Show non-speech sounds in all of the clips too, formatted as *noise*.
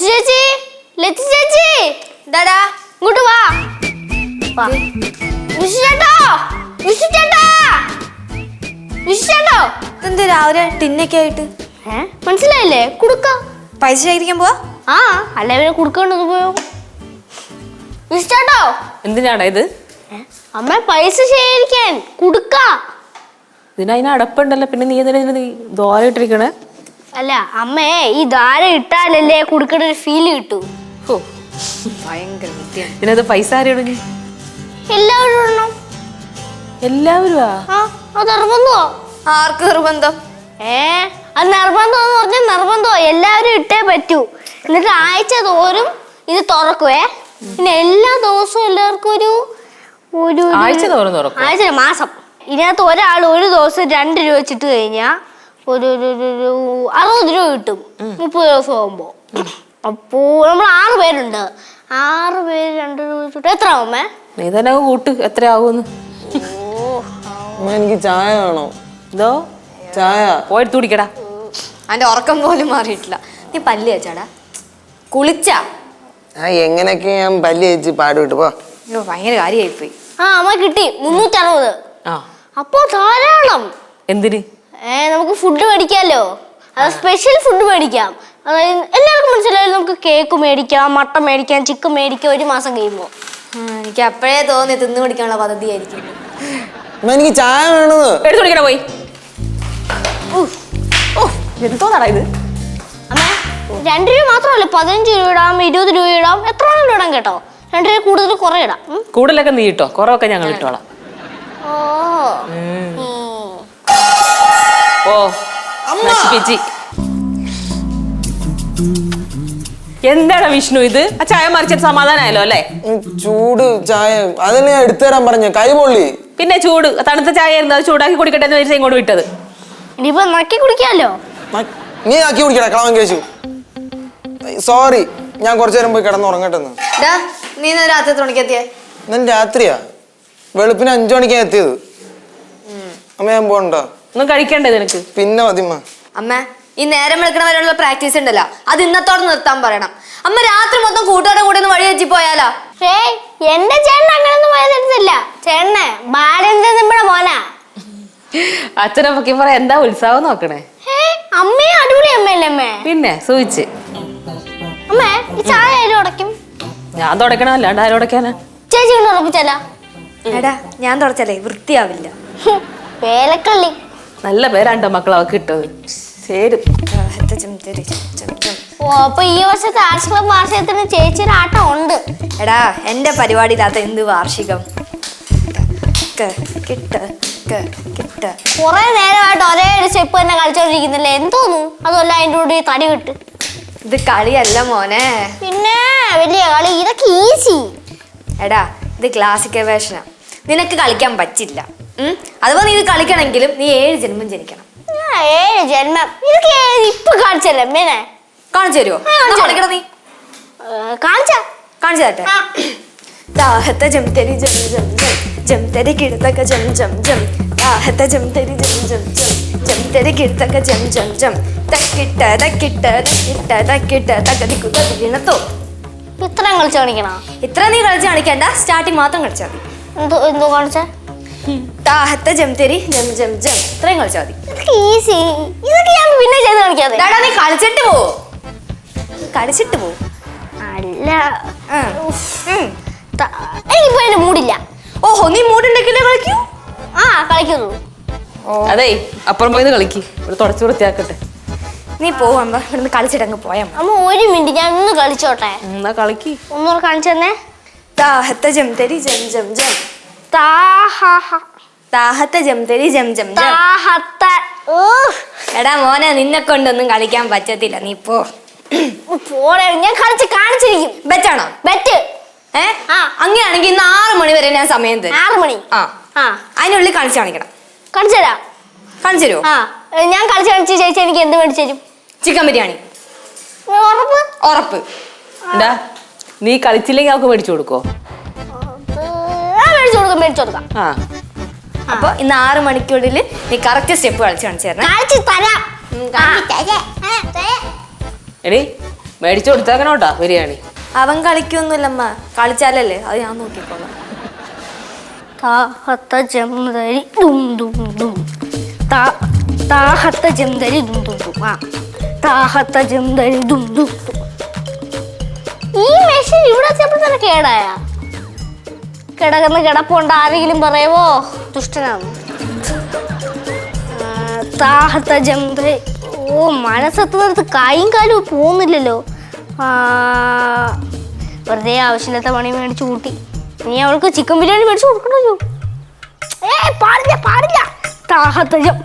ലച്ചു ചേച്ചി ലച്ചു ചേച്ചി എന്താടാ ഇങ്ങോട്ട് വാ. വാ. വിഷു ചേട്ടോ വിഷു ചേട്ടാ വിഷു ചേട്ടോ ഇതെന്ത് രാവിലെ ടിന്നൊക്കെ ആയിട്ട്? ഏ? മനസ്സിലായില്ലേ? കുടുക്ക. പൈസ ശേഖരിക്കാൻ പോവാ? ആ അല്ല ഇവരെ കുടുക്കൊണ്ട് പോയോ? വിഷു ചേട്ടോ എന്തിനാടാ ഇത്? അമ്മ പൈസ ശേഖരിക്കാൻ. കുടുക്ക. ഇതിനതിന് അടപ്പുണ്ടല്ലോ. പിന്നെ നീ എന്തിനാ നീ ദോരയിട്ടിരിക്കണേ അല്ല അമ്മേ ഈ ധാര ഇട്ടാലല്ലേ കുടുക്കണ ഒരു ഫീൽ കിട്ടൂ. ഭയങ്കര ഇതിനകത്ത് പൈസ എല്ലാവരും ഇടണം? എല്ലാവരും ആ ആ അത് നിർബന്ധമോ. ആർക്ക് നിർബന്ധം? ഏ അത് നിർബന്ധം എന്ന് പറഞ്ഞാൽ നിർബന്ധമോ. എല്ലാവരും ഇട്ടേ പറ്റൂ. എന്നിട്ട് ആഴ്ച തോറും ഇത് തുറക്കുവേ. പിന്നെ എല്ലാ ദിവസവും എല്ലാവർക്കും ഒരു ഒരു ഒരു- ആഴ്ച തോറും തുറക്കും? ആഴ്ച മാസം. ഇതിനകത്ത് ഒരാൾ ഒരു ദിവസം രണ്ട് രൂപ വെച്ചിട്ട് കഴിഞ്ഞാൽ ഒരു ഒരു ഒരു ഒരു അറുപത് രൂപ കിട്ടും. മുപ്പത് ദിവസം ആകുമ്പോ അപ്പോ നമ്മൾ ആറ് പേരുണ്ട്. ആറ് പേര് രണ്ട് രൂപ കിട്ടും എത്ര ആവുമേ നീ തന്നെ കൂട്ട്. എത്ര ആവുമെന്ന് എനിക്ക് ചായ വേണോ. ഇതോ? ചായ. പോയെടുത്ത് കുടിക്കടാ. അന്റെ ഉറക്കം പോലും മാറിയിട്ടില്ല. നീ പല്ല് വെച്ചാടാ കുളിച്ചാ? ആ എങ്ങനെയൊക്കെ ഞാൻ പല്ല് വെച്ച് പാടുവിട്ട് പോ. അയ്യോ ഭയങ്കര കാര്യമായിപ്പോയി ആ അമ്മ കിട്ടി. മുന്നൂറ്ററുപത്. ആ. അപ്പോ ധാരാളം. എന്തിന്? ഏ നമുക്ക് ഫുഡ് മേടിക്കാമല്ലോ അത് സ്പെഷ്യൽ ഫുഡ് മേടിക്കാം. അതായത് എല്ലാവർക്കും മനസ്സിലായാലും നമുക്ക് കേക്ക് മേടിക്കാം മട്ടൻ മേടിക്കാം ചിക്കൻ മേടിക്കാം ഒരു മാസം കഴിയുമ്പോൾ എനിക്ക് അപ്പോഴേ തോന്നി തിന്നു പിടിക്കാനുള്ള പദ്ധതി ആയിരിക്കും എനിക്ക് ചായ വേണോ എടുത്തു കുടിക്കടാ പോയി. എന്തോന്നാടാ ഇത്? രണ്ട് രൂപ മാത്രമല്ല പതിനഞ്ച് രൂപ ഇടാം ഇരുപത് രൂപ ഇടാം എത്ര വേണമെങ്കിലും ഇടാം കേട്ടോ? രണ്ട് രൂപ കൂടുതൽ കുറേ ഇടാം. കൂടുതലൊക്കെ നീ ഇട്ടോ? കുറവൊക്കെ ഞങ്ങൾ ഇട്ടോളാം. ഓ. നശിപ്പിച്ച് എന്താണ് വിഷ്ണു ഇത്? ആ ചായ മറിച്ചിട്ട് സമാധാനമായല്ലോ അല്ലേ? ചൂട് ചായ. അതന്നെ ഞാൻ എടുത്തു തരാൻ പറഞ്ഞു. കൈ പൊള്ളി. പിന്നെ ചൂട്. തണുത്ത ചായ ആയിരുന്നു അത് ചൂടാക്കി കുടിക്കട്ടെ എന്ന് വിചാരിച്ചാ ഇങ്ങോട്ട് വിട്ടത്. ഇനിയിപ്പോ നക്കി കുടിക്കാലോ? നീ ആക്കി കുടിക്കട കളവൻ കേശു. സോറി ഞാൻ കുറച്ചു നേരം പോയി കിടന്നുറങ്ങട്ടെ എന്ന്. നീ ഇന്ന് രാത്രി എത്ര മണിക്ക് എത്തിയേ? ഇന്നലെ രാത്രിയാ. വെളുപ്പിന് അഞ്ചു മണിക്കാണ് എത്തിയത്. അമ്മ ഞാൻ പോകണ്ടോ ഒന്നും കഴിക്കണ്ടേ നിനക്ക്? പിന്നെ മതിമ്മ അമ്മ ഈ നേരം വിളിക്കണവരെയുള്ള പ്രാക്ടീസ് ഉണ്ടല്ലോ. അത് ഇന്നത്തോടെ നിർത്താൻ പറയണം. അമ്മ രാത്രി മൊത്തം കൂട്ടുകാരുടെ കൂടെ ഒന്ന് വഴി വെച്ചി പോയാലോ? ഏയ് എന്റെ ചേട്ടൻ അങ്ങനൊന്നും വയതെടുത്തില്ല ചേട്ടനെ ബാലചന്ദ്രൻ നമ്മുടെ മോനാ. അച്ഛനപ്പൊക്കെ പറയാ എന്താ ഉത്സവം നോക്കണേ? ഏ അമ്മയും അടിപൊളി അമ്മയല്ലേ അമ്മേ? പിന്നെ സൂചിച്ച്. അമ്മേ ഈ ചായ ആരും ഉടയ്ക്കും ഞാൻ തുടക്കണം അല്ലാണ്ട് ആരും ഉടയ്ക്കാനാ ചേച്ചി കൊണ്ട് ഉറപ്പിച്ചല്ല എടാ ഞാൻ തുടച്ചല്ലേ വൃത്തിയാവില്ല. വേലക്കള്ളി നല്ല പേരാണ്ടോ മക്കൾ അവക്ക് കിട്ടത്? ശരി ഓ അപ്പൊ ഈ വർഷത്തെ ആർട്സ് ക്ലബ് വാർഷികത്തിന് ചേച്ചിയുടെ ആട്ടം ഉണ്ട്. എടാ എന്റെ പരിപാടിയില്ലാത്ത എന്ത് വാർഷികം? കൊറേ നേരമായിട്ട് ഒരേ ഒരു സ്റ്റെപ്പ് തന്നെ കളിച്ചോണ്ടിരിക്കുന്നില്ലേ? എന്തോന്നു? അതുമല്ല അതിന്റെ കൂടെ ഈ തടി കിട്ട് ഇത് കളിയല്ല മോനെ. പിന്നെ വലിയ കളി. ഇതൊക്കെ ഈസി എടാ ഇത് ക്ലാസിക്കൽ വേഷനാ നിനക്ക് കളിക്കാൻ പറ്റില്ല? അഥവാ നീ ഇത് കളിക്കണമെങ്കിലും നീ ഏഴ് ജന്മം ജനിക്കണം. ഏഴ് ജന്മം. ഏത് ഇപ്പൊ കാണിച്ചല്ലേ അമ്മേനെ. കാണിച്ചു തരുമോ കളിക്കണം നീ? കാണിച്ച. കാണിച്ചു തരട്ടെ. ദാഹത്തെ ജം തെരി ജം ജം ജം ജം തെരി കിടത്തക്ക ജം ജം ജം. ദാഹത്തെ ജം തെരി ജം ജം ജം ജം തെരി കിടത്തക്ക ജം ജം ജം. തക്കിട്ട തക്കിട്ട തക്കിട്ട തക്കിട്ട തക്കതിക്കു തക്കിണത്തോ ഇത്ര കളിച്ച് കാണിക്കണോ? ഇത്ര നീ കളിച്ച് കാണിക്കണ്ട. സ്റ്റാർട്ടിങ് മാത്രം കളിച്ചാൽ മതി. എന്തോ എന്തോ കാണിച്ച? ദാഹത്തെ ജം തെരി ജം ജം ജം. ഇത്രയും കളിച്ചാൽ മതി. ഈസി ഇതൊക്കെ ഞാൻ പിന്നെ ചെയ്ത് കാണിക്കാതെ ഡാടാ നീ കളിച്ചിട്ട് പോ. കളിച്ചിട്ട് പോ. അല്ല. എനിക്കിപ്പോ അതിന്റെ മൂടില്ല. ഓഹോ നീ മൂടുണ്ടെങ്കിലേ കളിക്കൂ? ആ കളിക്കുള്ളൂ അതെ അപ്പുറം പോയി കളിക്ക്. ഇവിടെ തുടച്ചു വൃത്തിയാക്കട്ടെ. നീ പോവാമ്പ ഇവിടുന്ന് കളിച്ചിട്ട് അങ്ങ് പോയാ അമ്മ ഒരു മിനിറ്റ്. ഞാൻ ഒന്ന് കളിച്ചോട്ടെ? എന്നാ കളിക്ക്. ഒന്നുകൂടെ കാണിച്ചു തന്നെ ദാഹത്തെ ജം തെരി ജം ജം ജം. താഹ ദാഹത്തെ ജം ജം ജം താഹത്ത. എടാ മോനെ നിന്നെ കൊണ്ടൊന്നും കളിക്കാൻ പറ്റത്തില്ല. നീ പോ. പോടെ ഞാൻ കളിച്ച് കാണിച്ചിരിക്കും. ബെറ്റാണോ? ബെറ്റ്. ഏ? ആ. അങ്ങനെയാണെങ്കിൽ ഇന്ന് ആറ് മണി വരെ ഞാൻ സമയം തരും. ആറ് മണി. ആ. ആ. അതിനുള്ളിൽ കളിച്ചു കാണിക്കണം. കളിച്ചു തരാം. കാണിച്ചു തരുമോ ആ. ഏ, ഞാൻ കളിച്ച് കളിച്ച് ചേച്ചി എനിക്ക് എന്ത് മേടിച്ചു തരും? ചിക്കൻ ബിരിയാണി. ഉറപ്പ്. ഉറപ്പ്. എന്താ? നീ കളിച്ചില്ലെങ്കിൽ അവൾക്ക് മേടിച്ചു കൊടുക്കോ ആ മേടിച്ചു കൊടുക്കാം. ആ. അപ്പൊ ഇന്ന് ആറ് മണിക്കുള്ളിൽ നീ കറക്റ്റ് സ്റ്റെപ്പ് കളിച്ച് കാണിച്ചു തരണം കാണിച്ചു തരാം. എടി മേടിച്ചു കൊടുത്തേക്കണോട്ടാ ബിരിയാണി. അവൻ കളിക്കൊന്നുമില്ലമ്മ. കളിച്ചാലല്ലേ? അത് ഞാൻ നോക്കിക്കോളാം. താഹത്ത ജംദരി ദും ദും ദും. താ താഹത്ത ജംദരി ദും ദും ദും. ആ. താഹത്ത ജംദരി ദും ദും ദും. ഈ മെഷീൻ ഇവിടെ വെച്ചപ്പോൾ തന്നെ കേടായ. കിടക്കുന്ന കിടപ്പുണ്ട് ആരെങ്കിലും പറയുമോ ദുഷ്ടനാണ്. താഹത്ത ജംദരി ഓ മനസ്സെത്തുന്നിടത്ത് കൈയും കാലും പോകുന്നില്ലല്ലോ. ആ, വെറുതെ ആവശ്യമില്ലാത്ത പണി മേടിച്ചു കൂട്ടി. നീ അവൾക്ക് ചിക്കൻ ബിരിയാണി മേടിച്ചു കൊടുക്കണല്ലോ ഏ പാടില്ല പാടില്ല. താഹത്ത ജം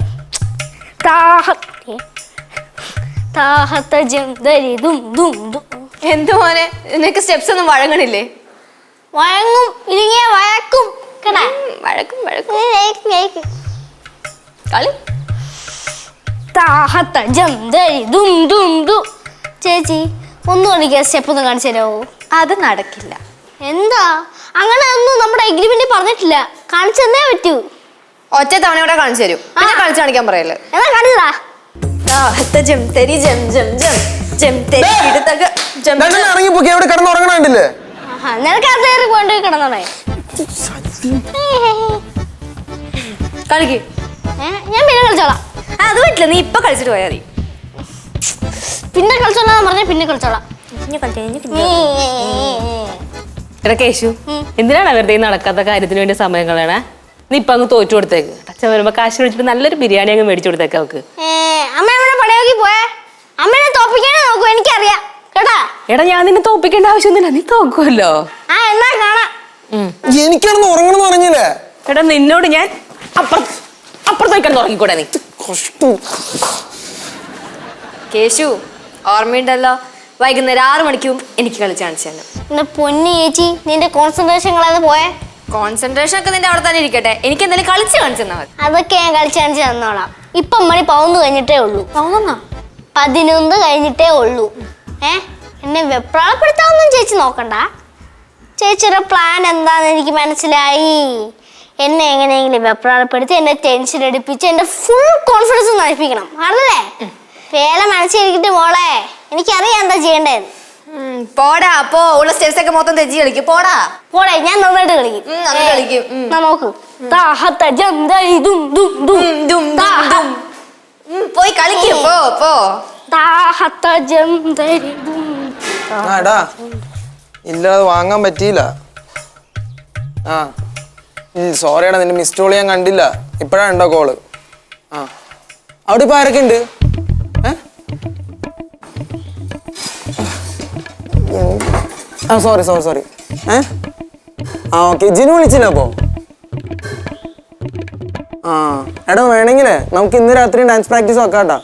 താഹ ഏ, താഹത്ത ജംദരി ദും ദും ദും. എന്തു മോനെ നിനക്ക് സ്റ്റെപ്സ് ഒന്നും വഴങ്ങണില്ലേ? വഴങ്ങും ഇരിങ്ങിയ വഴക്കും. കേടാ വഴക്കും വഴക്കും. കളി. താഹത്ത ജംദരി ദും ദും ദും. ചേച്ചി ഒന്നും എനിക്ക് സ്റ്റെപ്പ് ഒന്നും കാണിച്ചു തരാമോ? അത് നടക്കില്ല. എന്താ? അങ്ങനെ ഒന്നും നമ്മുടെ എഗ്രിമെന്റ് പറഞ്ഞിട്ടില്ല. കാണിച്ചു തന്നേ പറ്റൂ. ഒറ്റ തവണ ഇവിടെ കാണിച്ചു തരും. പിന്നെ കളിച്ചു കാണിക്കാൻ പറയല്ലേ. എന്നാ കാണിച്ചതാ? താഹത്ത ജം തരി ജം ജം ജം. ജം തരി ഇടത്തക ജം ഇറങ്ങി പോക്കി എവിടെ കിടന്ന് ഉറങ്ങണണ്ടില്ലേ ആഹാ, നിനക്ക് അത് കയറി കൊണ്ടുപോയി കിടന്നോണേ കളിക്ക്. ഞാൻ പിന്നെ കളിച്ചോളാം. ആ, അത് പറ്റില്ല നീ ഇപ്പൊ കളിച്ചിട്ട് പോയാൽ മതി. പിന്നെ കളിച്ചോളാം പറഞ്ഞ പിന്നെ കളിച്ചോളാം. എടാ കേശു എന്തിനാണ് വെറുതെ നടക്കാത്ത കാര്യത്തിന് വേണ്ടി സമയം കളയണേ? നീ ഇപ്പൊ അങ്ങ് തോറ്റു കൊടുത്തേക്ക്. അച്ഛൻ വരുമ്പോ കാശ് വിളിച്ചിട്ട് നല്ലൊരു ബിരിയാണി അങ്ങ് മേടിച്ചു കൊടുത്തേക്ക് അവക്ക്. അമ്മ ഇവിടെ പടയാക്കി പോയേ? അമ്മനെ തോപ്പിക്കാനേ നോക്കൂ എനിക്കറിയാം. കേട്ടാ എടാ ഞാൻ നിന്നെ തോപ്പിക്കേണ്ട ആവശ്യമൊന്നുമില്ല. നീ തോക്കുമല്ലോ ആ എന്നാ കാണാം. എനിക്കാണെന്ന് ഉറങ്ങണം പറഞ്ഞില്ലേ? എടാ നിന്നോട് ഞാൻ അപ്പുറത്ത് അപ്പുറത്തേക്കാണ് ഉറങ്ങിക്കൂടെ നീ. കഷ്ടു. കേശു ഓർമ്മയുണ്ടല്ലോ? വൈകുന്നേരം ആറു മണിക്കും എനിക്ക് കളിച്ച് കാണിച്ചു തന്നെ എന്റെ പൊന്നി ചേച്ചി നിന്റെ കോൺസെൻട്രേഷൻ കളയാതെ പോയേ? കോൺസെൻട്രേഷൻ ഒക്കെ നിന്റെ അവിടെ തന്നെ ഇരിക്കട്ടെ. എനിക്ക് എന്തായാലും കളിച്ച് കാണിച്ചു തന്നാൽ മതി. അതൊക്കെ ഞാൻ കളിച്ച് കാണിച്ച് തന്നോളാം. ഇപ്പം മണി പൗന്ന് കഴിഞ്ഞിട്ടേ ഉള്ളൂ. തോന്നുന്നോ പതിനൊന്ന് കഴിഞ്ഞിട്ടേ ഉള്ളൂ. ഏ? എന്നെ വെപ്രാളപ്പെടുത്താമെന്നും ചേച്ചി നോക്കണ്ട. ചേച്ചിയുടെ പ്ലാൻ എന്താന്ന് എനിക്ക് മനസ്സിലായി. എന്നെ എങ്ങനെയെങ്കിലും വെപ്രാളപ്പെടുത്തി എന്നെ ടെൻഷൻ എടുപ്പിച്ച് എന്റെ ഫുൾ കോൺഫിഡൻസ് നയിപ്പിക്കണം. ആണല്ലേ വേല മനസ്സിലിരിക്കട്ടെ മോളെ എനിക്കറിയാം എന്താ ചെയ്യേണ്ടത് പോടാ അപ്പോ ഉള്ള സ്റ്റെപ്സ് ഒക്കെ മൊത്തം തെജി കളിക്കും. പോടാ. പോടാ ഞാൻ നന്നായിട്ട് കളിക്കും. കളിക്കും. നോക്ക്. ദും ദും ദും. ദും, ദും, പോയി കളിക്കും പോ പോ. താഹത്ത ജന്തരി ദും. ആ ഇല്ല വാങ്ങാൻ പറ്റിയില്ല. ആ. സോറിയാണ് നിന്റെ മിസ് കോൾ ഞാൻ കണ്ടില്ല. ഇപ്പോഴാണ് ഉണ്ടോ കോൾ ആ. അവിടെ ഇപ്പൊ ആരൊക്കെ ഉണ്ട്? ആ സോറി സോറി സോറി ഏ? ആ ഓക്കെ ജിനു വിളിച്ചില്ല അപ്പോ? ആ. എടാ വേണമെങ്കിലേ. നമുക്ക് ഇന്ന് രാത്രി ഡാൻസ് പ്രാക്ടീസ് വെക്കാട്ടാ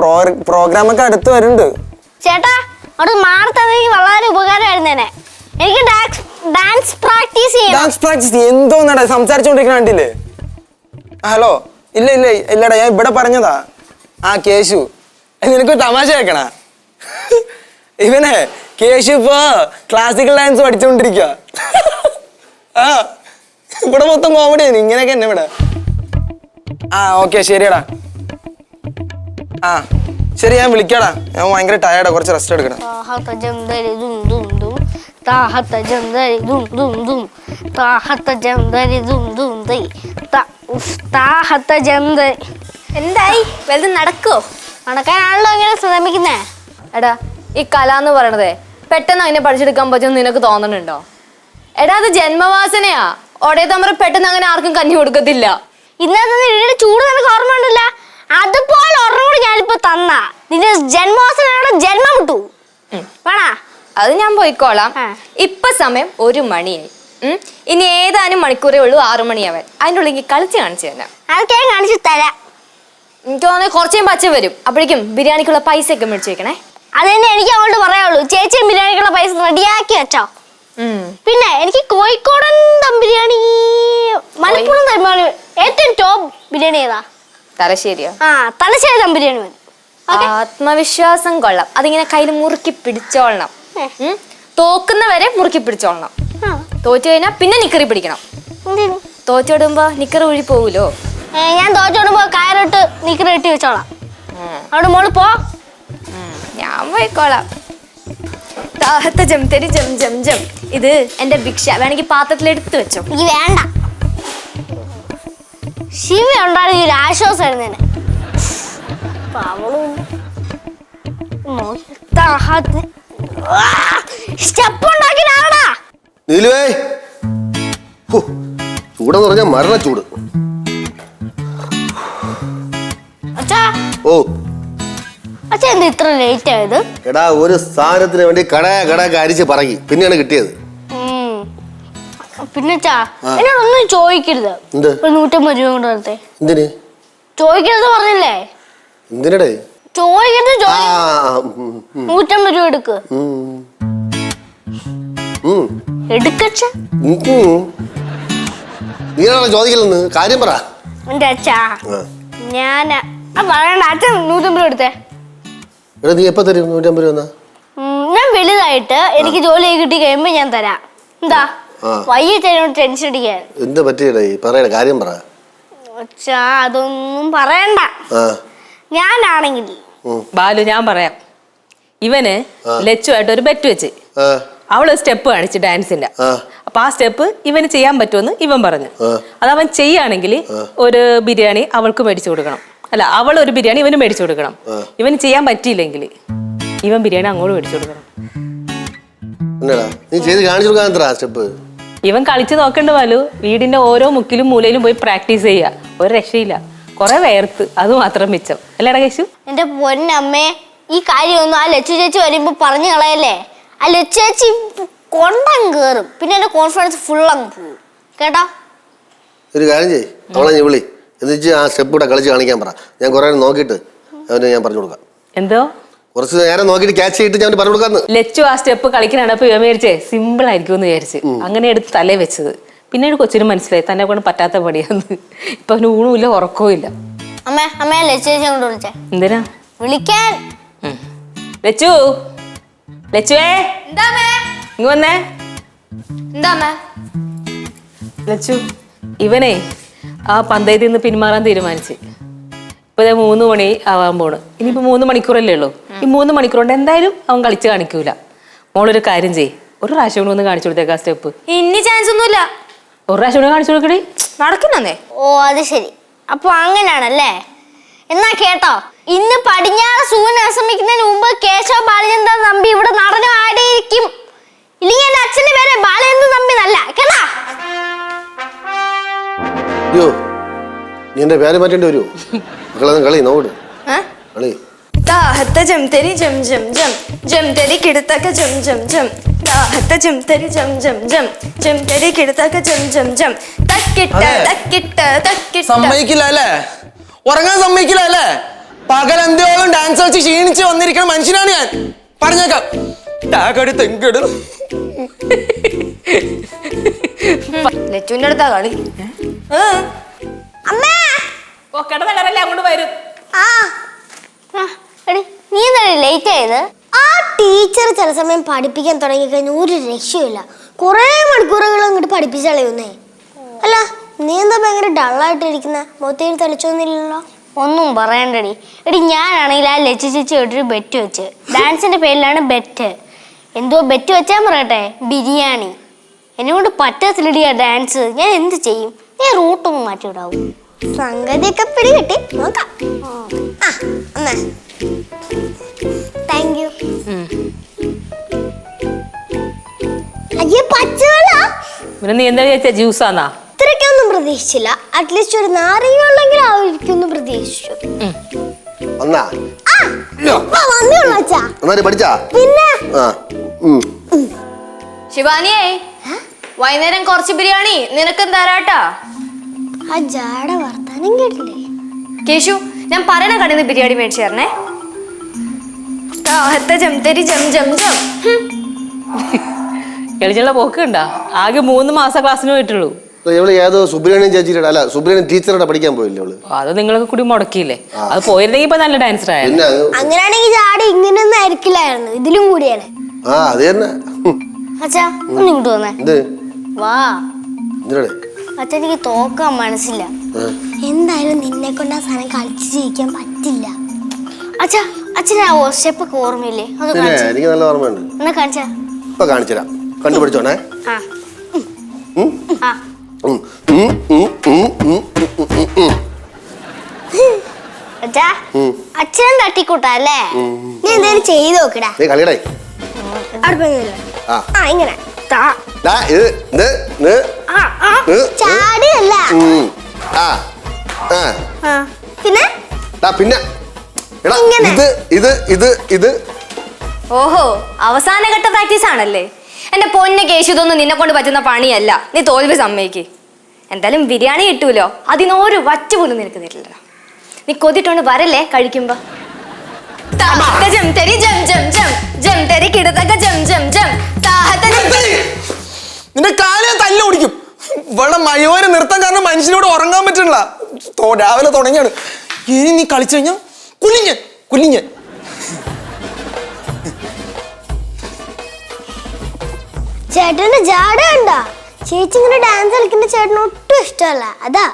പ്രോഗ്രാം ഒക്കെ അടുത്ത് വരുന്നുണ്ട്. ചേട്ടാ അത് തന്നെങ്കിൽ വളരെ ഉപകാരമായിരുന്നേനെ എനിക്ക് ഡാൻസ് ഡാൻസ് പ്രാക്ടീസ് ചെയ്യണം. ഡാൻസ് പ്രാക്ടീസ് എന്തോന്നടാ സംസാരിച്ചുകൊണ്ടിരിക്കണ കണ്ടില്ലേ? ഹലോ. ഇല്ല ഇല്ല ഇല്ലടാ ഞാൻ ഇവിടെ പറഞ്ഞതാ. ആ കേശു. നിനക്ക് തമാശ കേക്കണ? ഇവനെ കേശു ഇപ്പൊ ക്ലാസിക്കൽ ഡാൻസ് പഠിച്ചുകൊണ്ടിരിക്കുക ആ ഇവിടെ മൊത്തം കോമഡിയാണ് ഇങ്ങനെയൊക്കെ എന്നെ ഇവിടെ. ആ ഓക്കെ ശരിയടാ. ആ. ശരി ഞാൻ വിളിക്കടാ. ഞാൻ ഭയങ്കര ടയർഡാ കുറച്ച് റെസ്റ്റ് എടുക്കണം. താഹത്ത ജന്തരി ദും ദും ദും. താഹത്ത ജന്തരി ദും ദും ദും. താഹത്ത ജന്തരി ദും ദും ദൈ. ത- ഉഫ്, താഹത്ത ജന്തരി. എന്തായി? വലുത് നടക്കോ? നടക്കാനാണല്ലോ ഇങ്ങനെ ശ്രമിക്കുന്നേ. എടാ ഈ കല എന്ന് പറയണതേ പെട്ടെന്ന് അങ്ങനെ പഠിച്ചെടുക്കാൻ പറ്റുമെന്ന് നിനക്ക് തോന്നുന്നുണ്ടോ എടാ അത് ജന്മവാസനയാ. ഒടേ തമ്മറ പെട്ടെന്ന് അങ്ങനെ ആർക്കും കഞ്ഞി കൊടുക്കത്തില്ല. ഇന്നത്തെ ചൂട് നിനക്ക് ഓർമ്മ ഉണ്ടല്ല. അതുപോലെ കൂടി ഞാനിപ്പോ തന്ന. നിന്റെ ജന്മവാസനയുടെ ജന്മം കിട്ടു. വേണാ? അത് ഞാൻ പോയിക്കോളാം. ഇപ്പൊ സമയം ഒരു മണിയായി. ഇനി ഏതാനും മണിക്കൂറേ ഉള്ളൂ ആറു മണിയാവാൻ. അതിന്റെ ഉള്ളിൽ കളിച്ച് കാണിച്ചു തന്നെ അതൊക്കെ കാണിച്ചു തരാം. എനിക്ക് തോന്നുന്നു കുറച്ചേം പച്ച വരും. അപ്പോഴേക്കും ബിരിയാണിക്കുള്ള പൈസ ഒക്കെ മേടിച്ചു വെക്കണേ. അത് തന്നെ എനിക്ക് അങ്ങോട്ട് പറയാനുള്ളൂ. ചേച്ചി ബിരിയാണിക്കുള്ള പൈസ റെഡിയാക്കി വെച്ചോ. പിന്നെ എനിക്ക് കോഴിക്കോടൻ ദം ബിരിയാണി മലപ്പുറം ദം ബിരിയാണി ഏറ്റവും ടോപ്പ് ബിരിയാണി ഏതാ? തലശ്ശേരിയോ? ആ തലശ്ശേരി ദം ബിരിയാണി മതി ആത്മവിശ്വാസം കൊള്ളാം. അതിങ്ങനെ കയ്യിൽ മുറുക്കി പിടിച്ചോളണം. ഉം. തോക്കുന്നവരെ മുറുക്കി പിടിച്ചോളണം. ആ, തോറ്റു കഴിഞ്ഞാൽ പിന്നെ നിക്കറി പിടിക്കണം. എന്തിന്? തോറ്റിടുമ്പോ നിക്കർ ഊഴി പോകൂലോ? ഏ, ഞാൻ തോറ്റോടുമ്പോ കയറിട്ട് നിക്കറി കെട്ടി വെച്ചോളാം. അവിടെ മോൾ പോ. ഉം. ഞാൻ പോയിക്കോളാം. താഹത്തെ ജം തെരി ജം ജം ജം. ഇത് എന്റെ ഭിക്ഷ. വേണമെങ്കിൽ പാത്രത്തിൽ എടുത്തു വെച്ചോ വേണ്ട. ശിവ ഉണ്ടാണെങ്കിൽ ഒരു ആശ്വാസമായിരുന്നേനെ അപ്പൊ അവളും സ്റ്റെപ്പ് ഉണ്ടാക്കിനാടാ നീലുവേ. ചൂടെന്ന് പറഞ്ഞ മരണ ചൂട് ഓ. അച്ഛാ എന്താ ഇത്ര ലേറ്റ് ആയത്? എടാ ഒരു സാധനത്തിന് വേണ്ടി കടയ കട അരിച്ച് പറകി പിന്നെയാണ് കിട്ടിയത്. പിന്നെ എന്നോടൊന്നും ചോദിക്കരുത്. എന്ത്? ഒരു നൂറ്റമ്പത് രൂപ കൊണ്ട് വരട്ടെ എന്തിന്? ചോദിക്കരുത് പറഞ്ഞില്ലേ? എന്തിനടേ? ചോദിക്കരുത് ആ ചോദി ഉം, ഉം, നൂറ്റമ്പത് രൂപ എടുക്ക്. ഉം. ഉം, എടുക്കച്ച. ഉം, ഉം. നീയാണോ ചോദിക്കലെന്ന്. കാര്യം പറ. എന്റെ അച്ഛാ ആ. ഞാൻ പറയണ്ട അച്ഛൻ നൂറ്റമ്പത് രൂപ എടുത്തേ. എടാ നീ എപ്പോ തരും നൂറ്റമ്പത് രൂപ എന്നാ? ഉം, ഞാൻ വലുതായിട്ട് എനിക്ക് ജോലി കിട്ടി കഴിയുമ്പോ ഞാൻ തരാം. എന്താ. വൈകിട്ട് എന്നോട് ടെൻഷൻ അടിക്കാൻ. എന്ത് പറ്റിയടേ? പറയണ കാര്യം പറ. അച്ഛാ അതൊന്നും പറയണ്ട. ആ. ഞാനാണെങ്കിൽ. ബാലു ഞാൻ പറയാം. ഇവന് ലച്ചുമായിട്ട് ഒരു ബെറ്റ് വെച്ച്. ആ. അവൾ സ്റ്റെപ്പ് കാണിച്ച് ഡാൻസിന്റെ ആ. അപ്പൊ ആ സ്റ്റെപ്പ് ഇവന് ചെയ്യാൻ പറ്റുമെന്ന് ഇവൻ പറഞ്ഞു. അത് അവൻ ചെയ്യുകയാണെങ്കിൽ ഒരു ബിരിയാണി അവൾക്ക് മേടിച്ചു കൊടുക്കണം. അല്ല അവൾ ഒരു ബിരിയാണി ഇവന് മേടിച്ചു കൊടുക്കണം. ഇവന് ചെയ്യാൻ പറ്റിയില്ലെങ്കിൽ ഇവൻ ബിരിയാണി അങ്ങോട്ട് മേടിച്ചു കൊടുക്കണം. എന്നടാ? നീ ചെയ്ത് കാണിച്ചു കൊടുക്കാൻ എത്ര സ്റ്റെപ്പ് ഇവൻ കളിച്ച് നോക്കണ്ട വാലു വീടിന്റെ ഓരോ മുക്കിലും മൂലയിലും പോയി പ്രാക്ടീസ് ചെയ്യുക ഒരു രക്ഷയില്ല. കുറെ വേർത്ത് അത് മാത്രം മിച്ചം. അല്ലേടാ കേശു? എന്റെ പൊന്നമ്മേ ഈ കാര്യമൊന്നും ആ ലച്ചു ചേച്ചി വരുമ്പോ പറഞ്ഞു കളയല്ലേ? ആ ലച്ചു ചേച്ചി കൊണ്ടം കേറും. പിന്നെ എന്റെ കോൺഫിഡൻസ് ഫുൾ അങ്ങ് പോകും കേട്ടോ? ഒരു കാര്യം ചെയ്യ്. അവളെ നീ വിളി. എന്നിട്ട് ആ സ്റ്റെപ്പ് കൂടെ കളിച്ച് കാണിക്കാൻ പറ. ഞാൻ കുറെ നേരം നോക്കിയിട്ട് അവന് ഞാൻ പറഞ്ഞു കൊടുക്കാം. എന്തോ? കുറച്ച് നേരം നോക്കിട്ട് ക്യാച്ച് ചെയ്തിട്ട് ഞാൻ പറഞ്ഞു കൊടുക്കാന്ന്. ലച്ചു ആ സ്റ്റെപ്പ് കളിക്കാനപ്പോ ഇവൻ വിചാരിച്ചേ സിമ്പിൾ ആയിരിക്കും എന്ന് വിചാരിച്ച്. അങ്ങനെ എടുത്ത് തലേ വെച്ചത്. പിന്നീട് കൊച്ചിന് മനസ്സിലായി തന്നെ കൊണ്ട് പറ്റാത്ത പണിയാന്ന്. ഇപ്പൊ അവന് ഊണുമില്ല ഉറക്കവും ഇല്ല. അമ്മേ അമ്മേ ലച്ചു ചേച്ചി അങ്ങോട്ട് വിളിച്ചേ. എന്തിനാ? വിളിക്കാൻ. ലച്ചു ലച്ചുവേ ഇങ്ങ് വന്നേ. ലച്ചു ഇവനെ ആ പന്തയത്തിൽ നിന്ന് പിന്മാറാൻ തീരുമാനിച്ച്. ഇപ്പൊ മൂന്ന് മണി ആവാൻ പോണ്. ഇനിയിപ്പോ മൂന്ന് മണിക്കൂറല്ലേ ഉള്ളൂ. ഈ മൂന്ന് മണിക്കൂർ കൊണ്ട് എന്തായാലും അവൻ കളിച്ച് കാണിക്കൂല. മോളൊരു കാര്യം ചെയ്യ്. ഒരു പ്രാവശ്യം കൂടി ഒന്ന് കാണിച്ചു കൊടുത്തേക്കാ സ്റ്റെപ്പ്. ഇനി ചാൻസ് ഒന്നുമില്ല. ഒരു പ്രാവശ്യം കൂടി കാണിച്ചു കൊടുക്കണേ നടക്കുന്നേ ഓ അത് ശരി. അപ്പൊ അങ്ങനെയാണല്ലേ എന്നാ കേട്ടോ. ഇന്ന് പടിഞ്ഞാറ് സൂര്യൻ അസമിക്കുന്നതിന് മുമ്പ് കേശവ ബാലചന്ദ്രൻ നമ്പി ഇവിടെ നടനം ആടിയിരിക്കും. ഇല്ലെങ്കിൽ എന്റെ അച്ഛന്റെ പേര് ബാലചന്ദ്രൻ നമ്പി എന്നല്ല. കേട്ടാ? അയ്യോ നീ എന്റെ പേര് മാറ്റേണ്ടി വരുമോ മക്കളെ കളി നോക്കട്ടെ കളി. ദാഹത്തെ ജം തെരി ജം ജം ജം. ജം തെരി കിടത്തക്ക ജം ജം ജം. ദാഹത്തെ ജം തെരി ജം ജം ജം. ജം തെരി കിടത്തക്ക ജം ജം ജം. തക്കിട്ട തക്കിട്ട തക്കിട്ട. സമ്മതിക്കില്ല അല്ലേ? ഉറങ്ങാൻ സമ്മതിക്കില്ല അല്ലേ? എന്തോളം ഡാൻസ് കളിച്ച് ക്ഷീണിച്ച് വന്നിരിക്കുന്ന മനുഷ്യനാണ് ഞാൻ. പറഞ്ഞേക്കാം. ടാഗടി തെങ്കട്. നെറ്റുവിന്റെ അടുത്താ കളി അങ്ങോട്ട് വരും. ആ. ആ, എടി നീ എന്താണ് ലേറ്റ് ആയത് ആ ടീച്ചർ ചില സമയം പഠിപ്പിക്കാൻ തുടങ്ങി കഴിഞ്ഞാൽ ഒരു രക്ഷയില്ല കുറേ മണിക്കൂറുകൾ അങ്ങോട്ട് പഠിപ്പിച്ച് കളയുന്നേ. അല്ല നീ എന്താ ഭയങ്കര ഡള്ളായിട്ടിരിക്കുന്ന മൊത്തയിൽ തെളിച്ചൊന്നുമില്ലല്ലോ ഒന്നും പറയണ്ടടി. എടി ഞാനാണെങ്കിൽ ആ ലച്ചു ചേച്ചി ഒരു ബെറ്റ് വെച്ച്. ഡാൻസിന്റെ പേരിലാണ് ബെറ്റ് എന്തോ ബെറ്റ് വെച്ചാൽ പറയട്ടെ? ബിരിയാണി. എന്നെ കൊണ്ട് പറ്റത്തില്ലടി ആ ഡാൻസ് ഞാൻ എന്ത് ചെയ്യും? ഞാൻ റൂട്ടൊന്ന് മാറ്റി വിടാവും സംഗതിയൊക്കെ പിടികിട്ടി. നോക്കാം. ആ അമ്മ താങ്ക് യു അയ്യേ പച്ചവെള്ള? പിന്നെ നീ എന്താ ചോദിച്ചാ ജ്യൂസാന്നാ? ഇത്രയ്ക്കൊന്നും പ്രതീക്ഷിച്ചില്ല. അറ്റ്ലീസ്റ്റ് ഒരു നാരങ്ങ ഉള്ളെങ്കിൽ ആയിരിക്കും പ്രതീക്ഷിച്ചു. വന്നാ? ആ ഇപ്പൊ വന്നേയുള്ളൂ അച്ഛാ. എന്നാലും പഠിച്ചാ? പിന്നെ? ആ ഉം. ശിവാനിയേ വൈകുന്നേരം കുറച്ച് ബിരിയാണി. നിനക്കും തരാട്ടാ ആ ജാട വർത്താനം കേട്ടില്ലേ? കേശു ഞാൻ പറയണ കടയിൽ നിന്ന് ബിരിയാണി മേടിച്ചു തരണേ. ജം തെരി ജം ജം ജം. എളിച്ചുള്ള ആകെ മൂന്ന് മാസം ക്ലാസ്സിന് പോയിട്ടുള്ളൂ. ഇവൾ ഏതോ സുബ്രഹ്മണ്യം ചേച്ചിയുടെ അല്ല സുബ്രഹ്മണ്യം ടീച്ചറുടെ പഠിക്കാൻ പോയില്ലേ അവൾ അത് നിങ്ങളൊക്കെ കൂടി മുടക്കിയില്ലേ? അത് പോയിരുന്നെങ്കിൽ ഇപ്പൊ നല്ല ഡാൻസർ അങ്ങനെയാണെങ്കിൽ ഇങ്ങനെയൊന്നും ആയിരിക്കില്ലായിരുന്നു. ഇതിലും കൂടിയാണ്. ആ അത് തന്നെ. അച്ഛാ ഒന്ന് ഇങ്ങോട്ട് വന്നേ. എന്ത്? വാ. എന്തിനാടെ അച്ഛൻ എനിക്ക് തോക്കാൻ മനസ്സില്ല. എന്തായാലും നിന്നെ കൊണ്ട് ആ സാധനം കളിച്ച് ജയിക്കാൻ പറ്റില്ല. അച്ഛാ അച്ഛനാ സ്റ്റെപ്പൊക്കെ ഓർമ്മയില്ലേ? പിന്നെ എനിക്ക് നല്ല ഓർമ്മയുണ്ട്. എന്നാ കാണിച്ചാ. ഇപ്പൊ കാണിച്ചുതരാം. കണ്ടുപിടിച്ചോണേ. ആ. ഉം? ആ. ഉം, ഉം, ഉം, ഉം, ഉം, ഉം, ഉം, ഉം. അച്ഛാ ഉം. അച്ഛനും തട്ടിക്കൂട്ടാ അല്ലേ? നീ എന്തായാലും ചെയ്ത് നോക്കടാ. നീ കളിയടേ. അവിടെ പോയി നില്ല്. ആ. ആ ഇങ്ങനെ. താ. ദാ, ഇത് ഇത് ഇത് ആ ആ. ഇത്, ചാടിയല്ല. ഉം. ആ. ആ. പിന്നെ? പിന്നെ. എടാ ഇങ്ങനെ. ഇത് ഇത് ഇത് ഇത്. ഓഹോ അവസാനഘട്ട പ്രാക്ടീസ് ആണല്ലേ? എന്റെ പൊന്നെ കേശു ഇതൊന്നും നിന്നെ കൊണ്ട് പറ്റുന്ന പണിയല്ല. നീ തോൽവി സമ്മതിക്ക്. എന്തായാലും ബിരിയാണി കിട്ടൂലോ? അതിനൊരു വറ്റ പോലും നിനക്ക് തരില്ലല്ലോ നീ കൊതിട്ടോണ്ട് വരല്ലേ കഴിക്കുമ്പോ? താഹത്ത ജം തെരി ജം ജം ജം. ജം തെരി കിടതക ജം ജം. ജം താഹത്ത ജം നിന്റെ കാലം തല്ല ഓടിക്കും. ഇവിടെ മയോരെ നിർത്താൻ കാരണം മനുഷ്യനോട് ഉറങ്ങാൻ പറ്റണില്ല തോ- രാവിലെ തുടങ്ങിയാണ്. ഇനി നീ കളിച്ചു കഴിഞ്ഞാ കുലിഞ്ഞ് കുലിഞ്ഞ് ചേട്ടന്റെ ജാട ഉണ്ടോ ചേച്ചി ഇങ്ങനെ ഡാൻസ് കളിക്കുന്ന ചേട്ടന് ഒട്ടും ഇഷ്ടമല്ല. അതാ.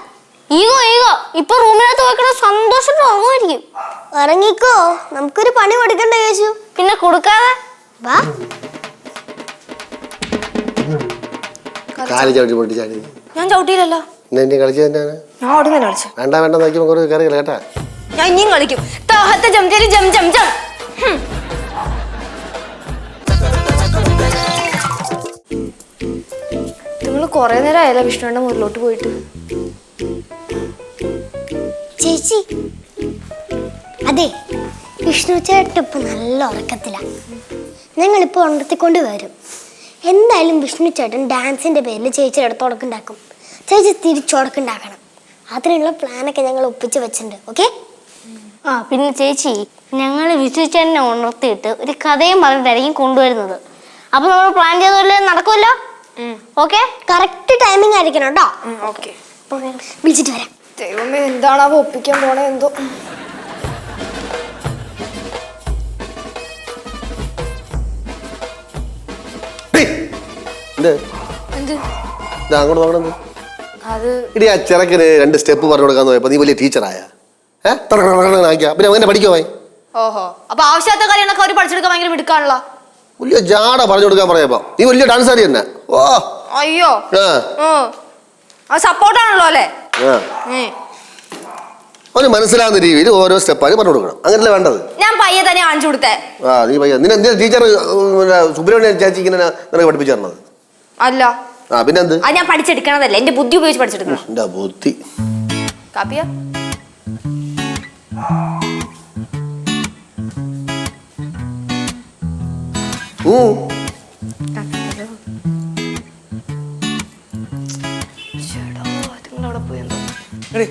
Ego ego. ഇപ്പൊ റൂമിനകത്ത് വെക്കണ സന്തോഷത്തിൽ ഉറങ്ങുമായിരിക്കും. ഇറങ്ങിക്കോ നമുക്കൊരു പണി കൊടുക്കണ്ട ചേച്ചു പിന്നെ കൊടുക്കാതെ? വാ. കാൽ ചവിട്ടി പൊട്ടിച്ചാടി. ഞാൻ ചവിട്ടിയില്ലല്ലോ. നിന്നെ എന്നെ കളിച്ചു തന്നെയാണ് ഞാൻ അവിടെ തന്നെ കളിച്ചു. വേണ്ട വേണ്ട നോക്കിയപ്പോ കുറേ കയറി കേട്ടാ? ഞാൻ ഇനിയും കളിക്കും. താഹത്തെ ജം ജം ജം ജം. ജം. നിങ്ങൾ കുറെ നേരം ആയല്ലോ വിഷ്ണുവിന്റെ മുറിലോട്ട് പോയിട്ട്. ചേച്ചി അതെ വിഷ്ണു ചേട്ടൻ ഇപ്പൊ നല്ല ഉറക്കത്തില. ഞങ്ങളിപ്പോ ഉണർത്തിക്കൊണ്ട് വരും. എന്തായാലും വിഷ്ണു ചേട്ടൻ ഡാൻസിന്റെ പേരിൽ ചേച്ചിയുടെ അടുത്ത് ഉടക്കുണ്ടാക്കും. ചേച്ചി തിരിച്ചുടക്കുണ്ടാക്കണം അതിനുള്ള പ്ലാനൊക്കെ ഞങ്ങൾ ഒപ്പിച്ച് വെച്ചിട്ടുണ്ട് ഓക്കെ ആ പിന്നെ ചേച്ചി ഞങ്ങൾ വിഷ്ണു ചേട്ടനെ ഉണർത്തിയിട്ട് ഒരു കഥയും പറഞ്ഞിട്ടായിരിക്കും കൊണ്ടുവരുന്നത്. അപ്പൊ നമ്മൾ പ്ലാൻ ചെയ്തല്ലേ നടക്കുമല്ലോ? ഓക്കെ കറക്റ്റ് ടൈമിംഗ് ആയിരിക്കണം കേട്ടോ. ഓക്കെ വിളിച്ചിട്ട് വരാം. ദൈവമേ എന്താണാവോ ഒപ്പിക്കാൻ പോണേ എന്തോ. അങ്ങോട്ട് നോക്കണം ഇടി ആ ചെറുക്കന് രണ്ട് സ്റ്റെപ്പ് പറഞ്ഞു കൊടുക്കാൻ പോയപ്പോ നീ വലിയ ടീച്ചറായ. ഏഹ് പിന്നെ അങ്ങനെ പഠിക്കുമോ ഓഹോ. അപ്പൊ ആവശ്യത്തെ കാര്യങ്ങളൊക്കെ അവർ പഠിച്ചെടുക്കാൻ ഭയങ്കര മിടുക്കാണല്ലോ. വലിയ ജാട പറഞ്ഞു കൊടുക്കാൻ പറഞ്ഞപ്പോ നീ വലിയ ഡാൻസ് ആടി തന്നെ ഓ. അയ്യോ. സപ്പോർട്ടാണല്ലോ അല്ലേ. അവന് മനസ്സിലാവുന്ന രീതിയിൽ ഓരോ സ്റ്റെപ്പായി പറഞ്ഞു കൊടുക്കണം. അങ്ങനല്ലേ വേണ്ടത്? ഞാൻ പയ്യെ തന്നെ കാണിച്ചു കൊടുത്തേ. ആ നീ പയ്യ. നിന്നെ എന്തിനാ ടീച്ചർ സുബ്രഹ്മണ്യ ചേച്ചി ഇങ്ങനെ നിനക്ക് പഠിപ്പിച്ചു തരണത്? അല്ല. ആ പിന്നെന്ത്? അത് ഞാൻ പഠിച്ചെടുക്കണതല്ലേ. എന്റെ ബുദ്ധി ഉപയോഗിച്ച് പഠിച്ചെടുക്കണം എന്റെ ബുദ്ധി? കാപ്പിയ? ഉം. എടി,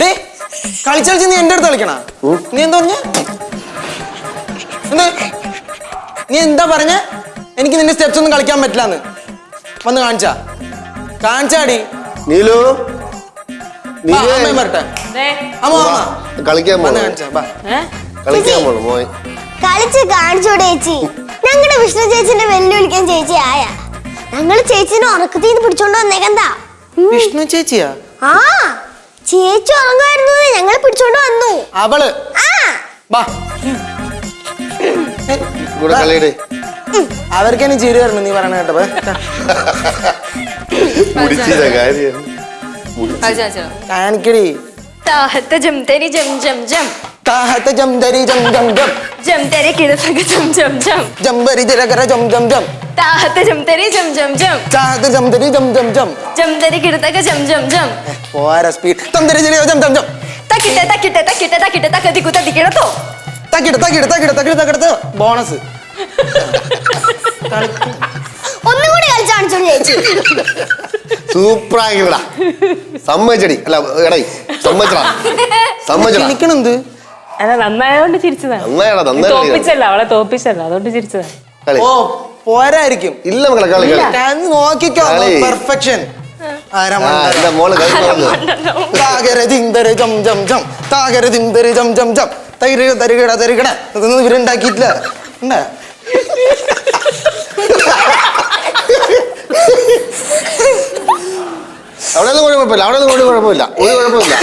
ഡേ കളിച്ച് കളിച്ച് നീ എന്റെ അടുത്ത് കളിക്കണ? നീ എന്താ പറഞ്ഞ? എന്താ? നീ എന്താ പറഞ്ഞ? എനിക്ക് നിന്റെ സ്റ്റെപ്സ് ഒന്നും കളിക്കാൻ പറ്റില്ലാന്ന്. വന്ന് കാണിച്ചാ. കാണിച്ചാടി. നീലു വാ, നീലേ. അമ്മയും വരട്ടെ. അമ്മ അമ്മ. കളിക്കാൻ വന്ന് കാണിച്ചാ വാ. കളിക്കാൻ പോണോ കളിച്ച് കാണിച്ചോടെ ചേച്ചി. ഞങ്ങളുടെ വിഷ്ണു വെല്ലുവിളിക്കാൻ ചേച്ചി ആയ. ഞങ്ങൾ ചേച്ചിനെ ഉറക്കത്തിൽ നിന്ന് പിടിച്ചോണ്ട് വന്നേക്കെന്താ വിഷ്ണു ചേച്ചിയാ? ആ ചേച്ചി ഉറങ്ങുമായിരുന്നു ഞങ്ങൾ പിടിച്ചോണ്ട് വന്നു. അവൾ. ആ. വാ. കൂടെ കളിയുടെ. അവർക്ക് ഇനി ചിരി വരണം നീ പറയണ കേട്ടോ മുടിച്ചില്ല കാര്യം. കാണിക്കടി. താഹത്ത ജം തെരി ജം ജം ജം. താഹത്ത ജം ജം ജം ജം. ജം തെരി കിടത്തക്ക ജം ജം ജം. ജംബരി ജരകര ജം ജം ജം. താഹത്ത ജം തെരി ജം ജം ജം. ചാഹത്ത ജം ജം ജം തെരി കിടത്തക്ക ജം ജം ജം. പോരാ സ്പീഡ് തം ദരി ജരി ജം ജം ജം. തക്കിട്ടെ തക്കിട്ടെ തക്കിട്ടെ തക്കിട്ടെ തക്കത്തി കുത്തത്തി കിടത്തോ തകിട തകിട തകിട തകിട തകിട. ബോണസ്. ഒന്നും കൂടി കളിച്ച് കാണിച്ചോളൂ ചേച്ചി സൂപ്പറായിടാ സമ്മതിച്ചടി. അല്ല എടൈ സമ്മതിച്ചടാ. സമ്മതിച്ചടാ. എനിക്കണെന്ത് അല്ല നന്നായതുകൊണ്ട് ചിരിച്ചതാണ് നന്നായടാ നന്നായി തോപ്പിച്ചല്ല അവളെ തോപ്പിച്ചല്ല. അതുകൊണ്ട് ചിരിച്ചതാണ് കളി. ഓ പോരായിരിക്കും. ഇല്ല മക്കളെ കളി കളി. ഞാൻ നോക്കിക്കോ കളി. പെർഫെക്ഷൻ. ആ. എന്റെ മോൾ കളി പറഞ്ഞു തരികട തരികട. ഇതൊന്നും ഇവരുണ്ടാക്കിയിട്ടില്ല. ഉണ്ടാ? അവിടെ ഒന്നും കുഴപ്പമില്ല അവിടെ ഒന്നും കുഴപ്പമില്ല ഒരു കുഴപ്പമില്ല.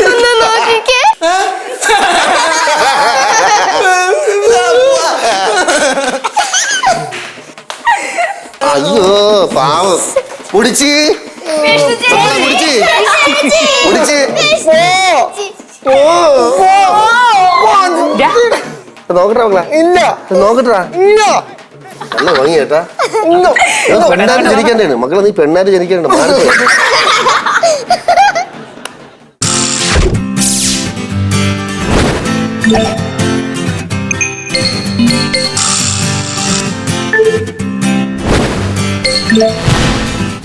അയ്യോ പാവം. കുടിച്ച്. കുടിച്ച്. കുടിച്ച്. നോക്കട്ടെ മക്കളാ. ഇല്ല. നോക്കട്ടാ. ഇല്ല. നല്ല ഭംഗി കേട്ടാ പെണ്ണാര് പെണ്ണായിട്ട് ജനിക്കേണ്ടതാണ്. മക്കളെ നീ പെണ്ണാര് ജനിക്കേണ്ട മാറി ആ *laughs*